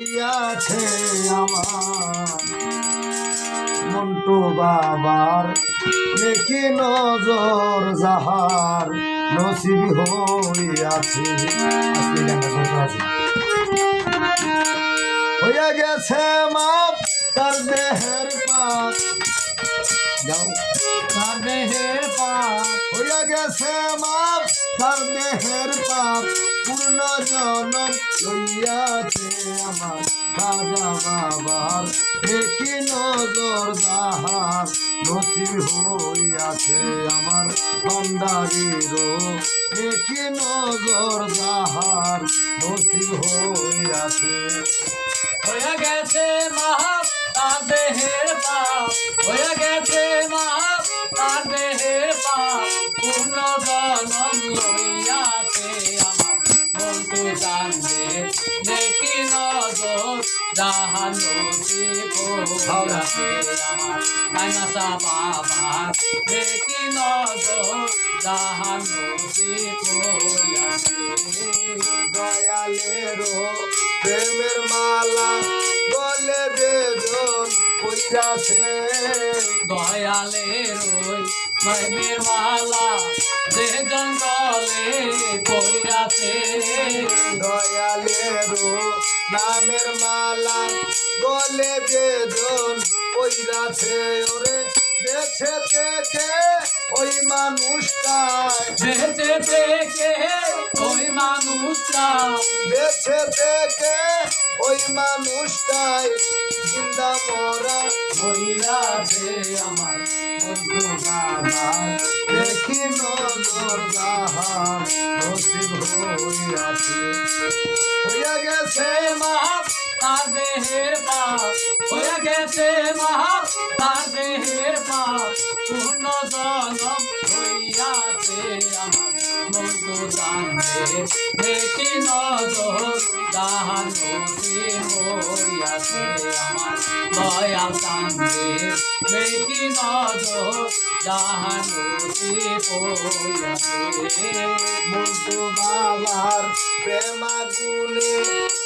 আছে আমার। মন্টু বাবার নেকি নজর যাহার নসিব হইয়াছে। হইয়া গেছে মাপ, তার দেহের পাপ যাও। মাপ তার পাপ। পূর্ণ জনম লইয়াছে আমার রাজা বাবার। দেখি নজর তাহার নসিব হইয়াছে আমার ভান্ডারির। দেখি নজর হইয়াছে। গেছে মাহাব তার পাপ। হয়ে গেছে পাপ পূর্ণ জনম লইয়াছে আমার বন্ধু জানবে দেখি নজর জাহান আমার আইনাসা বাবা দেখি নজর জাহান দয়ালেরো প্রেমের মালা গলে বেজন কইরাছে দয়ালের ওই মহিমের মালা যে জঙ্গলে কইরাছে দয়ালেরো নামের মালা গলে বেজন কইরাছে ওরে বেছে থেকে ওই মানুষটায় বেঁচে থেকে ওই মানুষটা বেছে থেকে ওই মানুষটাই। জিন্দা মরা হইয়াছে আমার বন্ধু বাবা। দেখি নজর যাহার নসিব হইয়াছে। হইয়া গেছে মাপ তার দেহের পাপ হয়ে গেছে মাপ তার দেহের পাপ পূর্ণ জনম হইয়াছে আমার বন্ধু জানবে দেখি নজর জাহানতে হইয়াছে আমার দয়াল জানবে দেখি নজর জাহানতে হইয়াছে মন্টু বাবার প্রেমাগুনে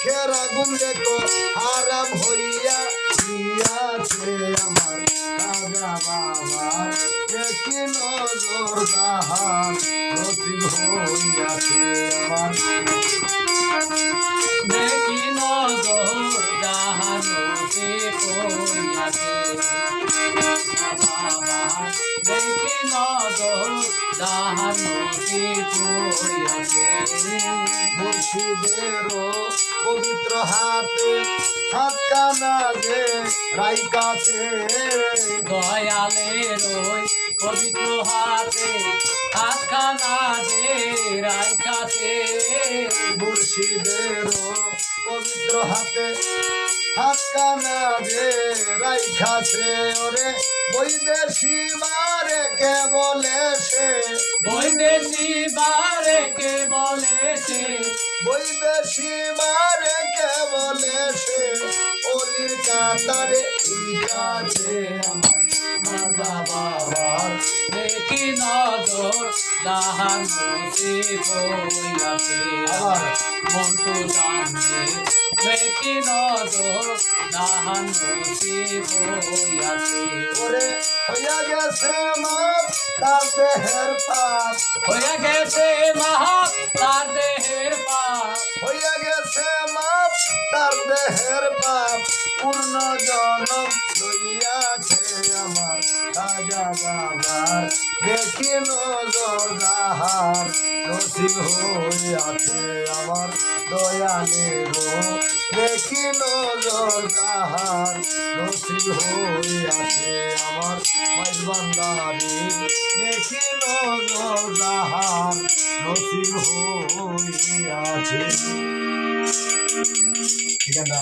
দুজখের আগুন দেখো আরাম হইয়া দিয়াছে আমার রাজা বাবার। দেখি নজর দাহার নসিব হইয়াছে আমার। দেখি নজর জাহানতে পড়িয়াছে বাবা দেখি নজর জাহানতে পড়িয়াছে মুর্শিদেরও পবিত্র হাতে হাত কানা যে রাইকাছে দয়ালের ওই পবিত্র হাতে হাতখানা দে রাইখাতে মুর্শিদেরও পবিত্র হাতে হাত কানা যে রাইখাছে ওরে বৈদেশি মারে কে বলে সে। বৈদেশি বারে কে বলেছে বৈদেশি মারে কে বলে সে অলির কাতারে উইকাছে আমার রাজা বাবার দেখি নজর, দাহান বসে বইয়াছে আবার মন্টু জানে। দেখি নজর বইয়াছে ওরে হইয়া গেছে মাপ তার দেহের পাপ পূর্ণ জনম লইয়াছে আমার। রাজা বাবার দেখি নজর যাহার নসিব হইয়াছে আমার দয়ালের দেখি নজর যাহার নসিব হইয়াছে আমার মাইজবান্দারি দেখি নজর যাহার নসিব হইয়াছে। ঠিকানা